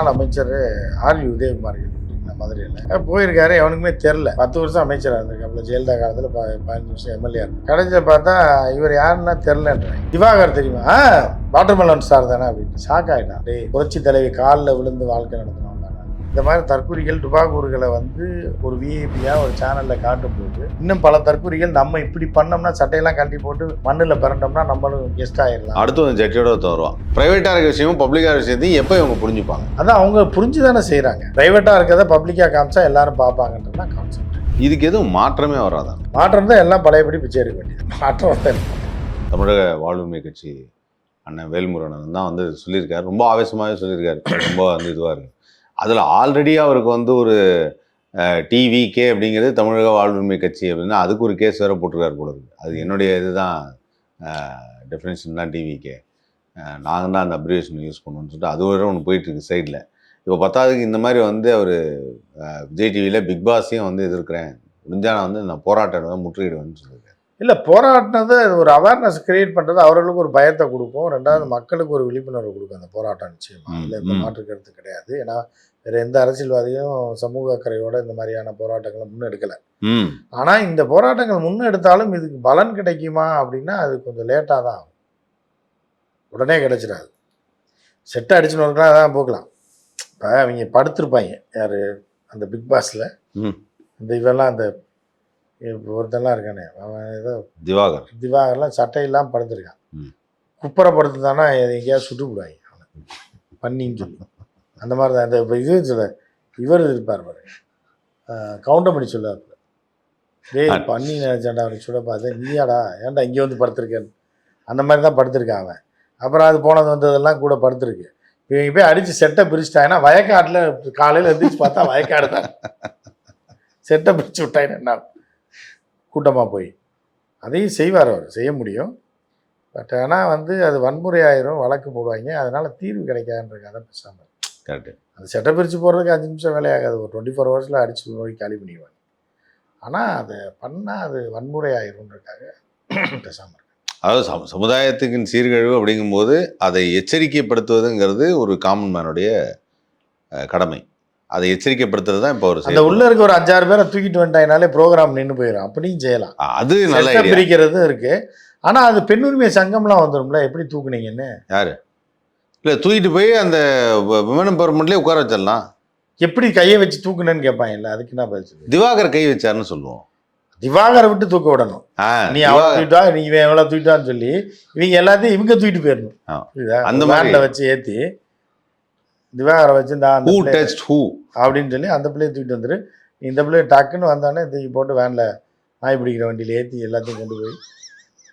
முன்னாள் அமைச்சர் R we Udhayakumar மதுரையில். போயிருக்காரு எவனுக்குமே தெரில பத்து வருஷம் அமைச்சராக இருந்திருக்காப்புல ஜெயலலிதா காலத்தில் பதினஞ்சு வருஷம் எம்எல்ஏ கடைசியில் பார்த்தா இவர் யாருன்னா தெரிலன்றேன் திவாகர் தெரியுமா? வாட்டர்மெலன் சார் தானே அப்படின்னு. ஷாக் ஆகிட்டான் புரட்சி தலைவி காலில் விழுந்து வாழ்க்கை நடத்தணும் இந்த மாதிரி தற்கூரிகள் டுபாகூர்களை வந்து ஒரு விஐபியாக ஒரு சேனலில் காட்டும்போது இன்னும் பல தற்கூரிகள் நம்ம இப்படி பண்ணோம்னா சட்டையெல்லாம் கட்டி போட்டு மண்ணில் பிறண்டோம்னா நம்மளும் கெஸ்ட் ஆயிடலாம். அடுத்து வந்து ஜட்டியோட வருவான். ப்ரைவேட்டாக இருக்க விஷயமும் பப்ளிக்காக விஷயத்தையும் எப்போ இவங்க புரிஞ்சுப்பாங்க? அதான் அவங்க புரிஞ்சு தானே செய்கிறாங்க ப்ரைவேட்டாக இருக்கிறத பப்ளிக்காக காமிச்சா எல்லாரும் பார்ப்பாங்கன்றது தான் கான்செப்ட் இதுக்கு எதுவும் மாற்றமே வராதான் மாற்றம் தான் எல்லாம் பழையபடி பிச்சை எடுக்க வேண்டியது. மாற்றம் வந்து தமிழக வாழ்வுரிமை கட்சி அண்ணன் வேல்முருகன் தான் வந்து சொல்லியிருக்காரு. ரொம்ப ஆவேசமாகவே சொல்லியிருக்காரு. ரொம்ப வந்து இதுவாக இருக்கு. அதில் ஆல்ரெடி அவருக்கு வந்து ஒரு டிவிகே அப்படிங்கிறது தமிழக வாழ்வுரிமை கட்சி அப்படின்னா அதுக்கு ஒரு கேஸ் வேற போட்டிருக்காரு போல இருக்குது அது என்னுடைய இதுதான் டெஃபினேஷன் தான் டிவிகே நாங்கள் தான் அந்த அப்ரிவேஷன் யூஸ் பண்ணுவோம்னு சொல்லிட்டு அது வரை ஒன்று போயிட்டுருக்கு சைடில் இப்போ பத்தாவதுக்கு இந்த மாதிரி வந்து அவர் விஜய் டிவியில் பிக் பாஸையும் வந்து எதிர்க்கிறேன். முடிஞ்சால் நான் வந்து நான் போராட்டம் முற்றுகிடுவேன்னு சொல்லியிருக்கேன் இல்லை போராட்டினது அது ஒரு அவேர்னஸ் கிரியேட் பண்ணுறது அவர்களுக்கு ஒரு பயத்தை கொடுக்கும். ரெண்டாவது மக்களுக்கு ஒரு விழிப்புணர்வு கொடுக்கும் அந்த போராட்டம் நிச்சயமா. ம், அதில் எந்த ம். மாற்று கருத்து கிடையாது. ஏன்னா வேறு எந்த அரசியல்வாதியும் சமூக அக்கறையோட இந்த மாதிரியான போராட்டங்களை முன்னெடுக்கலை. ஆனால் இந்த போராட்டங்கள் முன்னெடுத்தாலும் இதுக்கு பலன் கிடைக்குமா அப்படின்னா அது கொஞ்சம் லேட்டாக தான் ஆகும். உடனே கிடைச்சிடாது. செட்டை அடிச்சுன்னு தான் போக்கலாம் இப்போ அவங்க படுத்திருப்பாங்க. யார்? அந்த பிக் பாஸில். இந்த இவெல்லாம் அந்த இப்ப ஒருத்தன்லாம் இருக்கானே அவன் ஏதோ திவாகர். திவாகர்லாம் சட்டையெல்லாம் படுத்திருக்கான். குப்பரை படுத்துதானா எங்கேயாவது சுட்டு விடுவாங்க அவனை. பண்ணின்னு சொல்லி. அந்த மாதிரி தான் இந்த இப்போ இது சொல்ல இவர் இருப்பார் பாருங்க கவுண்டமணி சொல்லுவார் டேய். பண்ணி நினைச்சாண்டா அவனுக்கு சுட பார்த்து நீயாடா ஏன்டா இங்கே வந்து படுத்திருக்கேன்னு. அந்த மாதிரி தான் படுத்திருக்கான் அவன். அப்புறம் அது போனது வந்ததெல்லாம் கூட படுத்திருக்கு. இவங்க போய் அடித்து செட்டை பிரிச்சுட்டாங்கன்னா வயக்காட்டில் காலையில் எந்திரிச்சு பார்த்தா வயக்காடு தான் செட்டை பிரித்து விட்டாங்க என்ன கூட்டமாக போய். அதையும் செய்வார் அவர் செய்ய முடியும். பட் ஆனால் வந்து அது வன்முறை ஆயிரும் வழக்கு போடுவாங்க. அதனால தீர்வு கிடைக்காதுன்றக்காக பேசாமல் கரெக்டு அந்த செட்டை பிரித்து போடுறதுக்கு அஞ்சு நிமிஷம் வேலையாகாது ஒரு டுவெண்ட்டி ஃபோர் ஹவர்ஸில் அடிச்சு நோய் காலி பண்ணிடுவாங்க ஆனால் அதை பண்ணால் அது வன்முறை பேசாமல் அதாவது சம சமுதாயத்துக்கு சீர்கழிவு அப்படிங்கும்போது அதை எச்சரிக்கைப்படுத்துவதுங்கிறது ஒரு காமன் மேனுடைய கடமை. அதை எச்சரிக்கைப்படுத்துறது தான் இப்போ ஒரு அந்த உள்ள இருக்க ஒரு அஞ்சாறு பேரை தூக்கிட்டு வந்துட்டாங்கனாலே ப்ரோக்ராம் நின்று போயிடும் அப்படியும் செய்யலாம். அது நல்ல பிரிக்கிறதும் இருக்கு. ஆனால் அது பெண்ணுரிமை சங்கம்லாம் வந்துடும்ல எப்படி தூக்குனீங்கன்னு? யாரு? இல்லை தூக்கிட்டு போய் அந்த விமன் எம்பவர்மெண்ட்லேயே உட்கார வச்சிடலாம். எப்படி கையை வச்சு தூக்குனேன்னு கேட்பாங்கல்ல அதுக்கு என்ன பதில்? திவாகர் கை வச்சாருன்னு சொல்லுவோம். திவாகரை விட்டு தூக்க விடணும். நீ அவளை தூக்கிட்டா நீ இவன் எவ்வளோ தூக்கிட்டான்னு சொல்லி இவங்க எல்லாத்தையும் இவங்க தூக்கிட்டு போயிடணும். அந்த அந்த மாதிரி- மாதிரி வச்சு ஏற்றி திவாகரை வச்சு இந்த அந்த ஹூ டச் ஹூ அப்படின்னு சொல்லி அந்த பிள்ளையை தூக்கிட்டு வந்துரு. இந்த பிள்ளைய டக்குன்னு வந்தானே தூக்கி போட்டு வேனில் நாய் பிடிக்கிற வண்டியில் ஏற்றி எல்லாத்தையும் கொண்டு போய்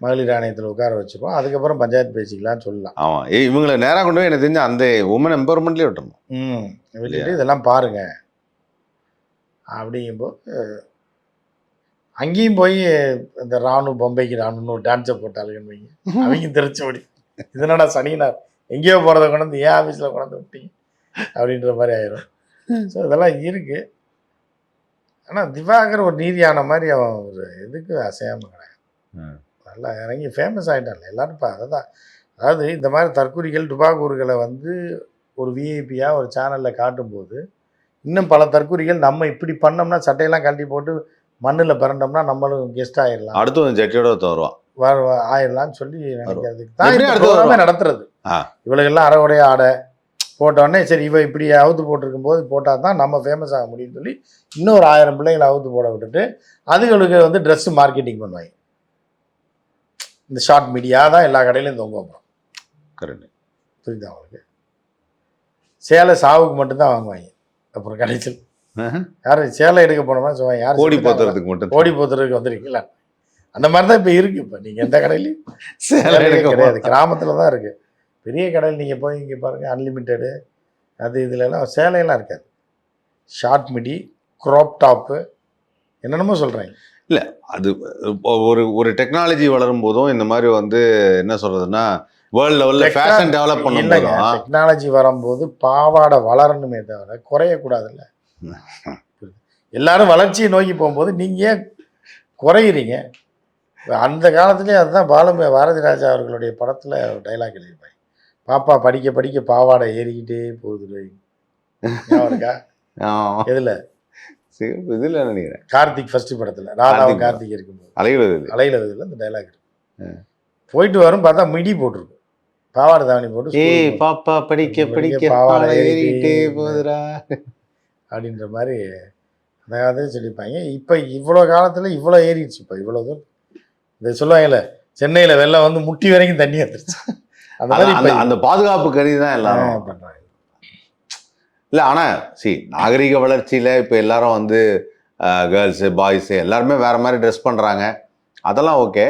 மகளிர் ஆணையத்தில் உட்கார வச்சுருவோம் அதுக்கப்புறம் பஞ்சாயத்து பேசிக்கலாம்னு சொல்லலாம். ஆமாம் இவங்களை நேராக கொண்டு போய் எனக்கு தெரிஞ்ச அந்த உமன் எம்பவர்மெண்ட்லேயே விட்டுறணும். ம். விட்டுட்டு இதெல்லாம் பாருங்க. அப்படிங்கும்போது அங்கேயும் போய் இந்த ராணு பொம்பைக்கு ராணுன்னு ஒரு டான்ஸை போட்டாளுங்கன்னு வைங்க. அவங்க தெரிச்சபடி இதனடா சனினார் எங்கேயோ போகிறத கொண்டு வந்து ஏன் ஆஃபீஸில் கொண்டு வந்து விட்டீங்க. அப்படின்ற மாதிரி ஆயிரும். ஸோ இதெல்லாம் இருக்கு. ஆனால் திவாகர் ஒரு நீதியான மாதிரி அவன் ஒரு இதுக்கு அசையாமல் கிடையாது. நல்லா இறங்கி ஃபேமஸ் ஆகிட்டான்ல எல்லாரும் இப்போ அதை தான் அதாவது இந்த மாதிரி தற்கூரிகள் டுபாகூர்களை வந்து ஒரு விஐபியாக ஒரு சேனலில் காட்டும்போது இன்னும் பல தற்கூரிகள் நம்ம இப்படி பண்ணோம்னா சட்டையெல்லாம் கழட்டி போட்டு மண்ணில் பிறண்டோம்னா நம்மளும் கெஸ்ட் ஆயிடலாம் அடுத்து ஜட்டியோட வருவான். ஆயிடலாம்னு சொல்லி நினைக்கிறதுக்கு தான். நடத்துறது. இவளுக்கெல்லாம் அறகுறைய ஆடை போட்டோடனே சரி இவ இப்படி அவுத்து போட்டிருக்கும் போது போட்டால் தான் நம்ம ஃபேமஸ் ஆக முடியும்னு சொல்லி இன்னொரு ஆயிரம் பிள்ளைகளை அவுத்து போட விட்டுட்டு அதுகளுக்கு வந்து ட்ரெஸ் மார்க்கெட்டிங் பண்ணுவாங்க. இந்த ஷார்ட் மீடியா தான் எல்லா கடையிலையும் தொங்க வைப்போம் கரெக்ட். புரியுதா அவங்களுக்கு சேலை சாவுக்கு மட்டும்தான் வாங்குவாங்க. அப்புறம் கடைசியில். யார் சேலை எடுக்க போனோம்னா சொல்லுவாங்க. யார் கோடி? போத்துறதுக்கு மட்டும். கோடி போத்துறதுக்கு வந்திருக்கீங்களா அந்த மாதிரி தான் இப்போ இருக்கு இப்போ. நீங்கள் எந்த கடையிலையும் சேலை எடுக்க கிடையாது. கிராமத்தில் தான் இருக்குது பெரிய கடையில் நீங்கள் போய் இங்கே பாருங்கள் அன்லிமிட்டெடு அது இதுலலாம் சேலையெல்லாம் இருக்காது. ஷார்ட் மிடி க்ராப் டாப்பு என்னென்னமோ சொல்கிறாங்க அது இப்போ ஒரு ஒரு டெக்னாலஜி வளரும் போதும் இந்த மாதிரி வந்து என்ன சொல்றதுன்னா வேர்ல்ட் லெவல்ல ஃபேஷன் டெவலப் பண்ணும் டெக்னாலஜி வரும்போது பாவாடை வளரணுமே தவிர குறையக்கூடாதுல்ல எல்லாரும் வளர்ச்சியை நோக்கி போகும்போது நீங்கள் ஏன் குறையிறீங்க? அந்த காலத்துலேயே அதுதான் பாலம பாரதி ராஜா அவர்களுடைய படத்தில் டைலாக் எழுதியிருப்பாங்க. பாப்பா படிக்க படிக்க பாவாடை ஏறிக்கிட்டே போகுது இருக்கா. எதுல? இதுல நினைக்கிறேன். கார்த்திக் ஃபர்ஸ்ட் படத்துல. ராதாவும் கார்த்திக் இருக்கும்போது. அலைகிறது இது. அலையில இதுல இந்த டைலாக் போயிட்டு வரும் பார்த்தா மிடி போட்டிருக்கும். பாவாடை தாவணி போட்டு ஏய். பாப்பா படிக்க படிக்க பாவாடை ஏறிட்டே போகுதுடா. அப்படின்ற மாதிரி அந்த காலத்துல சொல்லியிருப்பாங்க. இப்போ இவ்வளோ காலத்துல இவ்வளோ ஏறிடுச்சு இப்போ இவ்வளோ தூரம். இந்த சொல்லுவாங்கல்ல சென்னையில வெள்ளம் வந்து முட்டி வரைக்கும் தண்ணி வந்துருச்சு. அந்த பாதுகாப்பு கருதி தான் எல்லாரும். பண்றாங்க. இல்ல ஆனா சி நாகரிக வளர்ச்சியில இப்ப எல்லாரும் வந்து கேர்ள்ஸ் பாய்ஸ் எல்லாருமே வேற மாதிரி ட்ரெஸ் பண்றாங்க. அதெல்லாம் ஓகே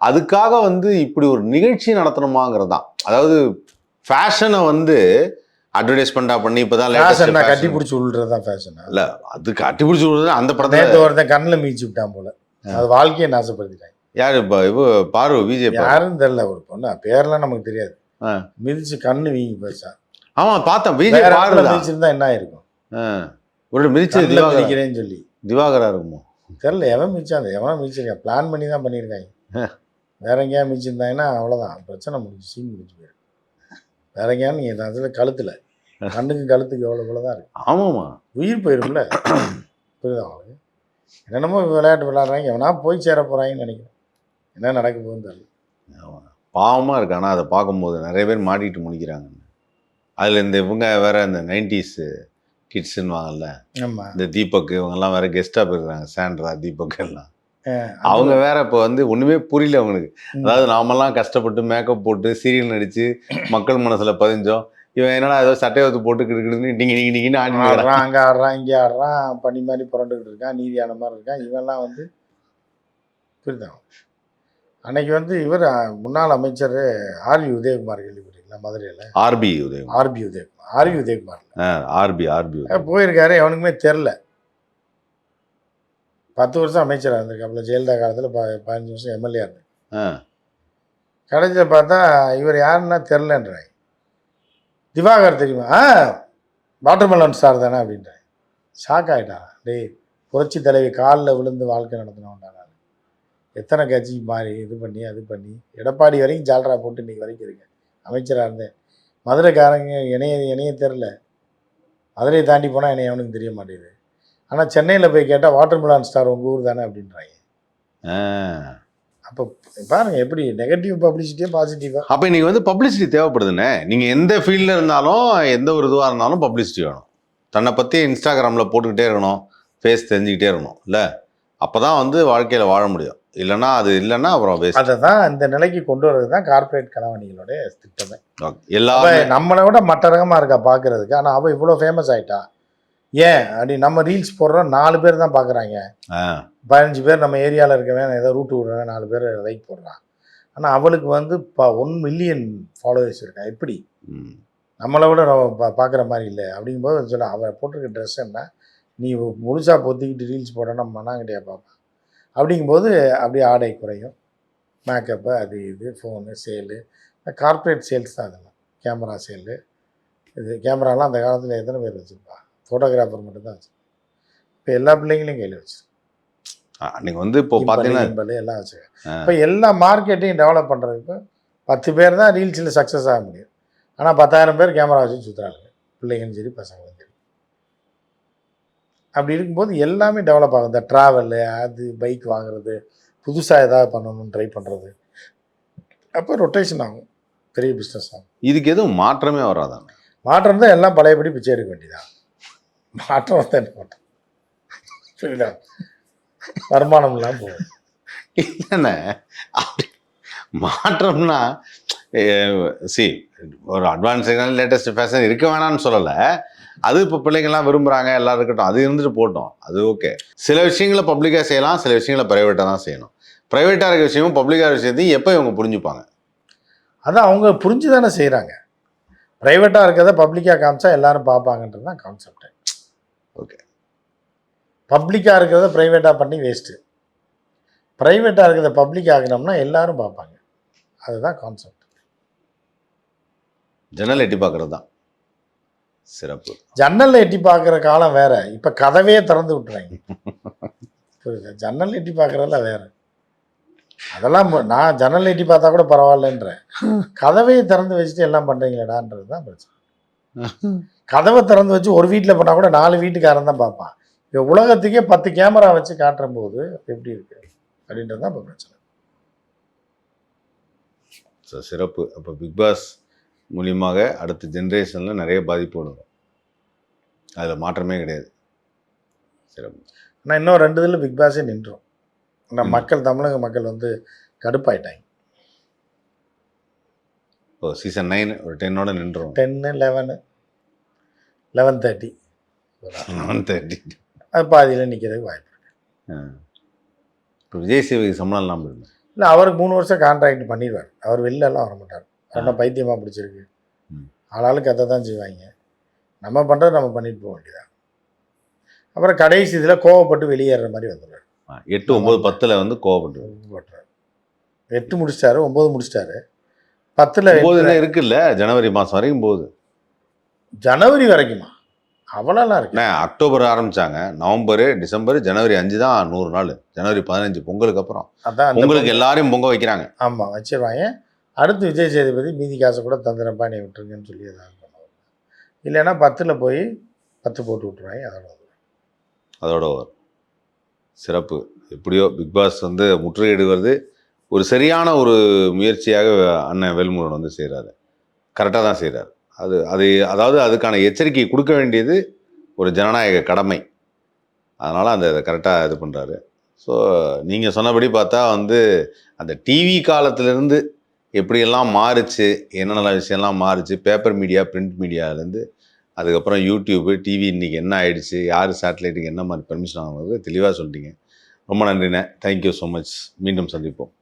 அதுக்காக வந்து இப்படி ஒரு நிகழ்ச்சி நடத்தணுமாங்கிறது தான் அதாவது ஃபேஷனை வந்து அட்வர்டைஸ்மெண்டா பண்ணி இப்பதான் ஃபேஷன் கட்டி. பிடிச்சி விழுறது தான் ஃபேஷன் இல்ல அது கட்டி பிடிச்சி விடுறது அந்த நேற்று படத்துல ஒருத்தன் கண்ணில் மீச்சு விட்டான் போல. அது வாழ்க்கையை நாசப்படுத்திட்டாங்க யாரு இப்ப இவ பாரு விஜய் பாரு. யாருன்னு தெரியல ஒரு பொண்ணு? பேர்லாம் நமக்கு தெரியாது. மிதிச்சு கண்ணு வீங்கி போச்சா? ஆமா பார்த்தேன். விஜய் வேற பாரு இடத்துல தான். மிதிச்சிருந்தா என்ன ஆயிருக்கும்? ஒரு திவாகரா? மிதிக்கிறேன்னு சொல்லி. திவாகரா இருக்குமோ? தெரியல எவன் மிதிச்சான்? எவனா மிதிச்சிருக்கான். பிளான் பண்ணி தான் பண்ணியிருக்காங்க. வேற எங்கேயா மிதிச்சிருந்தாங்கன்னா அவ்வளோதான் பிரச்சனை முடிஞ்சு சீன் முடிஞ்சு போயிடும். வேற எங்கேயா நீங்கள் அதில் கழுத்தில். கண்ணுக்கு கழுத்துக்கு எவ்வளோ இவ்வளோ தான் இருக்கு. ஆமாமா உயிர் போயிரும்ல? புரியுதா அவங்களுக்கு என்னென்னமோ விளையாட்டு விளையாடுறாங்க. எவனா போய் சேர போகிறாங்கன்னு நினைக்கிறேன். என்ன நடக்க போகுதுன்னு தெரியல. ஆமா. பாவமா இருக்கு. ஆனா அதை பார்க்கும்போது நிறைய பேர் மாட்டிட்டு முடிக்கிறாங்க அதுல இந்த இவங்க வேற இந்த நைன்டிஸ் கிட்ஸ்ன்னு வாங்கல்ல இந்த தீபக் இவங்கெல்லாம் வேற கெஸ்டா போயிருக்காங்க சாண்ட்ரா தீபக் எல்லாம். அவங்க வேற இப்போ வந்து ஒண்ணுமே புரியல அவங்களுக்கு. அதாவது நாமெல்லாம் கஷ்டப்பட்டு மேக்கப் போட்டு சீரியல் நடிச்சு மக்கள் மனசுல பதிஞ்சோம். இவன் என்னடா ஏதோ சட்டையை வந்து போட்டு கிடுக்கிடுன்னு டிங்கி டிங்கி டிங்கின்னு ஆடி ஆடுறான் அங்கே ஆடுறான் இங்கே ஆடுறான் பனி மாதிரி புரண்டுக்கிட்டு இருக்கான் நீதியான மாதிரி இருக்கான். இவன்லாம் வந்து புரியுதா? அன்னைக்கு வந்து இவர் முன்னாள் அமைச்சர் ஆர்வி உதயகுமார் கேள்விப்பட்டீங்களா மதுரையில். RB Udhayam RB Udhayakumar RV Udhayakumar RB RB போயிருக்காரு எவனுக்குமே தெரில. பத்து வருஷம் அமைச்சராக இருந்திருக்காப்புல ஜெயலலிதா காலத்தில் ப பதினஞ்சு வருஷம் எம்எல்ஏ இருந்தேன் ஆ. கடைசியில் பார்த்தா இவர் யாருன்னா தெரிலன்றாங்க திவாகர் தெரியுமா? ஆ வாட்டர்மெலன் ஸ்டார் தானே அப்படின்றாங்க ஷாக் ஆகிட்டான் டேய் புரட்சி தலைவி காலில் விழுந்து வாழ்க்கை நடத்தினவன்டா நான் எத்தனை கட்சி மாறி இது பண்ணி அது பண்ணி எடப்பாடி வரைக்கும் ஜால்ரா போட்டு இன்னைக்கு வரைக்கும் இருக்கேன். அமைச்சராக இருந்தேன். மதுரைக்காரங்க இணைய இணைய தெரில மதுரையை தாண்டி போனால் என்னை எவனுக்கும் தெரிய மாட்டேங்குது. ஆனால் சென்னையில் போய் கேட்டால் வாட்டர்மெலன் ஸ்டார் உங்கள் ஊர் தானே அப்படின்றாங்க. அப்போ பாருங்க எப்படி நெகட்டிவ் பப்ளிசிட்டியே பாசிட்டிவாக அப்போ இன்னைக்கு வந்து பப்ளிசிட்டி தேவைப்படுதுண்ணே. நீங்கள் எந்த ஃபீல்டில் இருந்தாலும் எந்த ஒரு இதுவாக இருந்தாலும் பப்ளிசிட்டி வேணும். தன்னை பற்றி இன்ஸ்டாகிராமில் போட்டுக்கிட்டே இருக்கணும். ஃபேஸ் தெரிஞ்சுக்கிட்டே இருக்கணும். இல்லை? அப்போ தான் வந்து வாழ்க்கையில் வாழ முடியும். இல்லைன்னா அது இல்லைன்னா அப்புறம் அதை தான் இந்த நிலைக்கு கொண்டு வர்றது தான் கார்ப்பரேட் கலவாணிகளோட திட்டமே எல்லாமே நம்மளை விட மற்ற ரகமாக இருக்கா பார்க்கறதுக்கு ஆனால் அவள் இவ்வளோ ஃபேமஸ் ஆயிட்டா. ஏன்? அப்படி நம்ம ரீல்ஸ் போடுறோம் நாலு பேர் தான் பார்க்குறாங்க பதினஞ்சு பேர் நம்ம ஏரியாவில் இருக்கவன் ஏதோ ரூட்டு விடுறவன் நாலு பேர் லைக் போடுறான். ஆனால் அவளுக்கு வந்து இப்போ ஒன் மில்லியன் ஃபாலோவர்ஸ் இருக்கா? எப்படி. நம்மளை விட பார்க்குற மாதிரி இல்லை. அப்படிங்கும்போது சொல்ல அவள் போட்டிருக்க ட்ரெஸ் என்ன? நீ முழுசாக பொத்திக்கிட்டு ரீல்ஸ் போடணும் மண்ணாங்கட்டியா பார்ப்பேன் அப்படிங்கும்போது அப்படியே ஆடை குறையும். மேக்கப்பு அது இது ஃபோனு சேலு கார்ப்பரேட் சேல்ஸ் தான் அதெல்லாம். கேமரா சேலு இது கேமராலாம் அந்த காலத்தில் எத்தனை பேர் வச்சுருப்பா? ஃபோட்டோகிராஃபர் மட்டும்தான் வச்சு இப்போ எல்லா பிள்ளைங்களையும் கையில் வச்சு ஆ, நீங்க வந்து இப்போ பார்த்தீங்கன்னா எல்லாம் வச்சுருக்கேன். இப்போ எல்லா மார்க்கெட்டையும் டெவலப் பண்ணுறதுக்கு பத்து பேர் தான் ரீல்ஸில் சக்ஸஸ் ஆக முடியும். ஆனால் பத்தாயிரம் பேர் கேமரா வச்சு சுற்றுறாங்க பிள்ளைங்களும் சரி பசங்களும் அப்படி இருக்கும்போது எல்லாமே டெவலப் ஆகும். இந்த ட்ராவலு அது பைக் வாங்குறது புதுசாக ஏதாவது பண்ணணும்னு ட்ரை பண்ணுறது அப்போ ரொட்டேஷன் ஆகும். பெரிய பிஸ்னஸ் ஆகும். இதுக்கு எதுவும் மாற்றமே வராதாங்க மாற்றம் தான் எல்லாம் பழையபடி பிச்சை எடுக்க வேண்டியதான் மாற்றம் வந்து என்ன மாற்றம்? புரியுதா? வருமானம் இல்லாமல் போகும். இல்லைண்ணே. அப்படி மாற்றம்னா சி ஒரு அட்வான்ஸ் லேட்டஸ்ட் ஃபேஷன் இருக்க வேணாம்னு சொல்லலை. அது இப்போ பிள்ளைங்கள்லாம் விரும்புகிறாங்க எல்லாம் இருக்கட்டும். அது இருந்துட்டு போட்டோம். அது ஓகே சில விஷயங்களை பப்ளிக்காக செய்யலாம் சில விஷயங்களை ப்ரைவேட்டாக தான் செய்யணும். ப்ரைவேட்டாக இருக்க விஷயமும் பப்ளிக்காக விஷயத்தையும் எப்போ இவங்க புரிஞ்சுப்பாங்க? அதான் அவங்க புரிஞ்சு தானே செய்கிறாங்க ப்ரைவேட்டாக இருக்கிறத பப்ளிக்காக காமிச்சா எல்லாரும் பார்ப்பாங்கன்றது தான் கான்செப்ட் ஓகே பப்ளிக்காக இருக்கிறத ப்ரைவேட்டாக பண்ணி வேஸ்ட்டு ப்ரைவேட்டாக இருக்கிறத பப்ளிக் ஆகினோம்னா எல்லாரும் பார்ப்பாங்க. அதுதான் கான்செப்ட் ஜன்னல் எட்டி பார்க்கறது தான். சிறப்பு. ஜன்னலில் எட்டி பார்க்குற காலம் வேற. இப்போ கதவே திறந்து விட்டுறாங்க. புரியுதா? ஜன்னல் எட்டி பார்க்குறதெல்லாம் வேற. அதெல்லாம் நான் ஜன்னல் எட்டி பார்த்தா கூட பரவாயில்லன்றேன் கதவையை திறந்து வச்சுட்டு எல்லாம் பண்ணுறீங்களேடான்றது தான் பிரச்சனை. கதவை திறந்து வச்சு ஒரு வீட்டில் பண்ணால் கூட நாலு வீட்டுக்காரன் தான் பார்ப்பான். இப்போ உலகத்துக்கே பத்து கேமரா வச்சு காட்டுற போது எப்படி இருக்கு? அப்படின்றது தான் இப்போ பிரச்சனை. சிறப்பு. அப்போ பிக் பாஸ் மூலியமாக அடுத்த ஜென்ரேஷனில் நிறைய பாதிப்பு வரும். அதில் மாற்றமே கிடையாது. சிறப்பு. ஆனால் இன்னும் ரெண்டு இதில் பிக் பாஸே நின்றோம் ஆனால். மக்கள் தமிழக மக்கள் வந்து கடுப்பாயிட்டாங்க. இப்போ சீசன் நைன் ஒரு டென்னோட நின்றோம் ten eleven eleven thirty eleven thirty அது பாதியில் நிற்கிறதுக்கு வாய்ப்பு இப்போ விஜய் சேவைக்கு சம்பளம் இல்லாமல் இல்லை அவருக்கு மூணு வருஷம் கான்ட்ராக்ட் பண்ணிடுவார். அவர் வெளில எல்லாம் வர மாட்டார் என்ன பைத்தியமாக பிடிச்சிருக்கு. ம். ஆளாளுக்கு அதை தான் செய்வாங்க. நம்ம பண்ணுறது நம்ம பண்ணிட்டு போக வேண்டியதான் அப்புறம் கடைசி இதில் கோவப்பட்டு வெளியேற மாதிரி வந்துடுவார் ஆ, எட்டு ஒம்பது பத்தில் வந்து கோவப்பட்டு எட்டு முடிச்சிட்டாரு ஒம்பது முடிச்சிட்டாரு. பத்தில் ஒம்பது என்ன இருக்குல்ல ஜனவரி மாதம் வரைக்கும் போகுது. ஜனவரி வரைக்குமா? அவ்வளோலாம் இருக்கு. அக்டோபர் ஆரம்பிச்சாங்க. நவம்பர் டிசம்பர் ஜனவரி அஞ்சு தான் நூறு நாள். ஜனவரி பதினஞ்சு பொங்கலுக்கு அப்புறம். அதான் பொங்கலுக்கு எல்லாரையும் பொங்க வைக்கிறாங்க. ஆமாம் வச்சிருவாங்க. அடுத்து விஜய் சேதுபதி மீதி காசை கூட தந்திரப்பா நீ விட்டுருங்கன்னு சொல்லி ஏதாவது பண்ணுவாங்க. இல்லைன்னா பத்தில் போய் பத்து போட்டு விட்டுருவாங்க அதோட அதோட வரும் சிறப்பு. எப்படியோ பிக் பாஸ் வந்து முற்றுகையிடுவது ஒரு சரியான ஒரு முயற்சியாக அண்ணன் வேல்முருகன் வந்து செய்கிறாரு கரெக்டாக தான் செய்கிறார் அது அது அதாவது அதுக்கான எச்சரிக்கை கொடுக்க வேண்டியது ஒரு ஜனநாயக கடமை. அதனால் அந்த இதை கரெக்டாக இது பண்ணுறாரு ஸோ நீங்கள் சொன்னபடி பார்த்தா வந்து அந்த டிவி காலத்திலேருந்து எப்படியெல்லாம் மாறுச்சு என்னென்ன விஷயம்லாம் மாறுச்சு பேப்பர் மீடியா பிரிண்ட் மீடியாலேருந்து அதுக்கப்புறம் யூடியூப்பு டிவி இன்றைக்கி என்ன ஆயிடுச்சு யார் சேட்டலைட்டுக்கு என்ன மாதிரி பெர்மிஷன் வாங்குறது தெளிவாக சொல்லிட்டீங்க. ரொம்ப நன்றிண்ணே. தேங்க்யூ ஸோ மச் மீண்டும் சந்திப்போம்.